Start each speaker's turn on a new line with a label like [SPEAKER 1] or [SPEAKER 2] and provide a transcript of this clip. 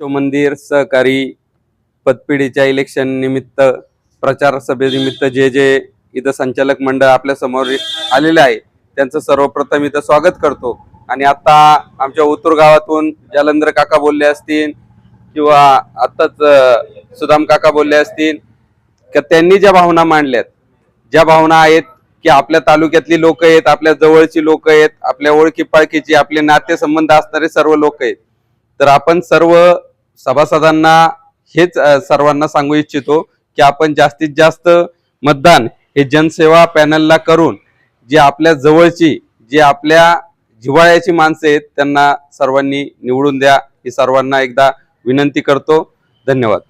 [SPEAKER 1] शिवमंदिर सहकारी पतपिढीच्या इलेक्शन निमित्त प्रचार सभेनिमित्त जे जे इथं संचालक मंडळ आपल्यासमोर आलेले आहे त्यांचं सर्वप्रथम इथं स्वागत करतो. आणि आता आमच्या उतूर गावातून जालंधर काका बोलले असतील किंवा आताच सुदाम काका बोलले असतील का त्यांनी ज्या भावना मांडल्यात ज्या भावना आहेत की आपल्या तालुक्यातली लोक आहेत आपल्या जवळची लोक आहेत आपल्या ओळखी पाळखीची आपले नातेसंबंध असणारे सर्व लोक आहेत. तर आपण सर्व सभासदांना हेच सर्वांना सांगू इच्छितो की आपण जास्तीत जास्त मतदान हे जनसेवा पॅनलला करून जे आपल्या जवळची जे आपल्या जिव्हाळ्याची माणसं आहेत त्यांना सर्वांनी निवडून द्या. ही सर्वांना एकदा विनंती करतो. धन्यवाद.